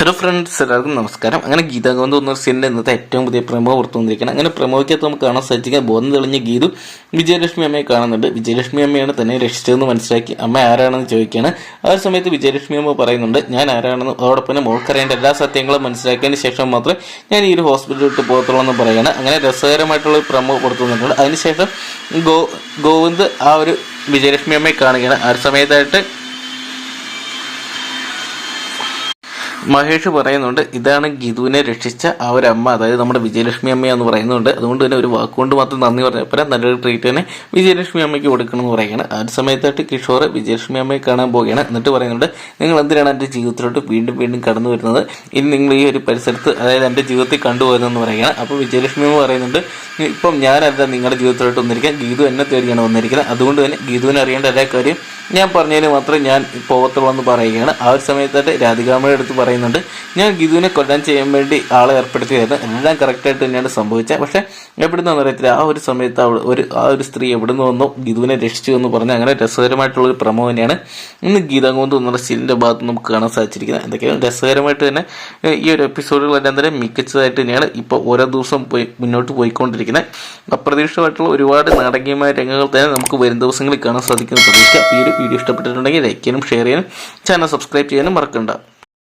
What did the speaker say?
Hello friends എല്ലാവർക്കും നമസ്കാരം. അങ്ങനെ ഗീതാ ഗോവിന്ദ് സീനിന്റെ ഇന്നത്തെ ഏറ്റവും പുതിയ പ്രമോ പുറത്തു അങ്ങനെ പ്രമോയ്ക്കകത്ത് നമുക്ക് കാണാൻ സാധിക്കുക ബോധം തെളിഞ്ഞ ഗീതു വിജയലക്ഷ്മി അമ്മയെ കാണുന്നുണ്ട്. വിജയലക്ഷ്മി അമ്മയാണ് തന്നെ രക്ഷിച്ചതെന്ന് മനസ്സിലാക്കി. അമ്മ ആരാണെന്ന് ചോദിക്കുകയാണ്. ആ ഒരു സമയത്ത് വിജയലക്ഷ്മി അമ്മ പറയുന്നുണ്ട് ഞാൻ ആരാണെന്ന്? അതോടൊപ്പം തന്നെ മോൾക്കറിയേണ്ട എല്ലാ സത്യങ്ങളും മനസ്സിലാക്കിയതിന് ശേഷം മാത്രമേ ഞാൻ ഈ ഒരു ഹോസ്പിറ്റലിൽ വിട്ട് പോകത്തുള്ളൂ എന്ന് പറയുകയാണ്. അങ്ങനെ രസകരമായിട്ടുള്ള ഒരു പ്രമോ പുറത്തു വന്നിട്ടുണ്ട്. അതിനുശേഷം ഗോ ഗോവിന്ദ് ആ ഒരു വിജയലക്ഷ്മി അമ്മയെ കാണുകയാണ്. ആ ഒരു സമയത്തായിട്ട് മഹേഷ് പറയുന്നുണ്ട് ഇതാണ് ഗിതുവിനെ രക്ഷിച്ച ആ ഒരു അമ്മ. അതായത് നമ്മുടെ വിജയലക്ഷ്മി അമ്മ എന്ന് പറയുന്നുണ്ട്. അതുകൊണ്ട് തന്നെ ഒരു വാക്കുകൊണ്ട് മാത്രം നന്ദി പറഞ്ഞപ്പോൾ നല്ലൊരു ട്രീറ്റ് തന്നെ വിജയലക്ഷ്മി അമ്മയ്ക്ക് കൊടുക്കണം എന്ന് പറയുകയാണ്. ആ ഒരു സമയത്തായിട്ട് കിഷോർ വിജയലക്ഷ്മി അമ്മയെ കാണാൻ പോവുകയാണ്. എന്നിട്ട് പറയുന്നുണ്ട് നിങ്ങൾ എന്തിനാണ് എന്റെ ജീവിതത്തിലോട്ട് വീണ്ടും വീണ്ടും കടന്നു വരുന്നത്? ഇനി നിങ്ങൾ ഈ ഒരു പരിസരത്ത് അതായത് എന്റെ ജീവിതത്തിൽ കണ്ടുപോകുന്നതെന്ന് പറയുകയാണ്. അപ്പോൾ വിജയലക്ഷ്മി അമ്മ പറയുന്നുണ്ട് ഇപ്പം ഞാനല്ല നിങ്ങളുടെ ജീവിതത്തിലോട്ട് വന്നിരിക്കാം ഗീതു എന്നെ തേടിയാണ് വന്നിരിക്കുന്നത്. അതുകൊണ്ട് തന്നെ ഗീതുവിനെ അറിയേണ്ട എല്ലാ കാര്യം ഞാൻ പറഞ്ഞതിന് മാത്രം ഞാൻ പോകത്തുള്ളൂ എന്ന് പറയുകയാണ്. ആ ഒരു സമയത്തായിട്ട് രാധികാമ്മയുടെ അടുത്ത് പറയുന്നുണ്ട്. ഞാൻ ഗിതുവിനെ കൊല്ലാൻ ചെയ്യാൻ വേണ്ടി ആളെ ഏർപ്പെടുത്തിയായിരുന്നു എല്ലാം കറക്റ്റായിട്ട് തന്നെയാണ് സംഭവിച്ചത്. പക്ഷേ എവിടുന്നാന്ന് അറിയത്തില്ല. ആ ഒരു സമയത്ത് അവൾ ഒരു ആ ഒരു സ്ത്രീ എവിടുന്ന് വന്നു ഗിതുവിനെ രക്ഷിച്ചു എന്ന് പറഞ്ഞ് അങ്ങനെ രസകരമായിട്ടുള്ള ഒരു പ്രമോ തന്നെയാണ്. ഇന്ന് ഗീതാങ്കോന്ത് എന്നുള്ള സീലിന്റെ ഭാഗത്ത് നമുക്ക് കാണാൻ സാധിച്ചിരിക്കുന്നത്. എന്തൊക്കെയാണ് രസകരമായിട്ട് തന്നെ ഈ ഒരു എപ്പിസോഡുകളെല്ലാം തന്നെ മികച്ചതായിട്ട് തന്നെയാണ് ഇപ്പോൾ ഓരോ ദിവസം പോയി മുന്നോട്ട് പോയിക്കൊണ്ടിരിക്കുന്നത്. അപ്രതീക്ഷിതമായിട്ടുള്ള ഒരുപാട് നാടകീയമായ രംഗങ്ങൾ തന്നെ നമുക്ക് വരും ദിവസങ്ങളിൽ കാണാൻ സാധിക്കുന്ന പ്രതീക്ഷ ഈ ഒരു വീഡിയോ ഇഷ്ടപ്പെട്ടിട്ടുണ്ടെങ്കിൽ ലൈക്ക് ചെയ്യാനും ഷെയർ ചെയ്യാനും ചാനൽ സബ്സ്ക്രൈബ് ചെയ്യാനും മറക്കണ്ട.